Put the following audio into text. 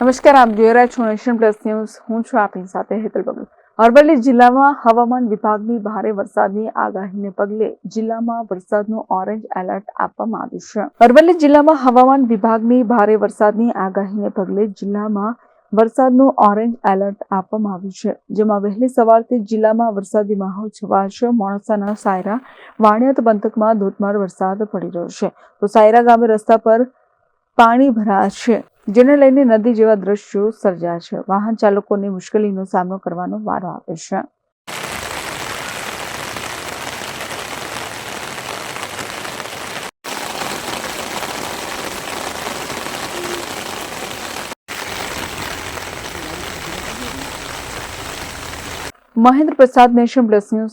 નમસ્કાર, આપ જોઈ રહ્યા છો નેશન પ્લસ ન્યૂઝ. હું છું આપની સાથે હેતલ બગલ અરવલ્લી જિલ્લામાં હવામાન વિભાગની ભારે વરસાદની આગાહીને પગલે જિલ્લામાં વરસાદનું ઓરેન્જ એલર્ટ આપવામાં આવ્યું છે. અરવલ્લી જિલ્લામાં હવામાન વિભાગની ભારે વરસાદની આગાહીને પગલે જિલ્લામાં વરસાદનું ઓરેન્જ એલર્ટ આપવામાં આવ્યું છે, જેમાં વહેલી સવારથી જિલ્લામાં વરસાદી માહોલ છવાશે. મોડાસાના સાયરા વાણિયાત પંથકમાં ધોધમાર વરસાદ પડી રહ્યો છે. તો સાયરા ગામે રસ્તા પર પાણી ભરાશે જેને લઈને નદી જેવા દ્રશ્યો સર્જાય છે. વાહન ચાલકોને મુશ્કેલીનો સામનો કરવાનો વારો આવે છે. મહેન્દ્ર પ્રસાદ નેશન પ્લસ ન્યૂઝ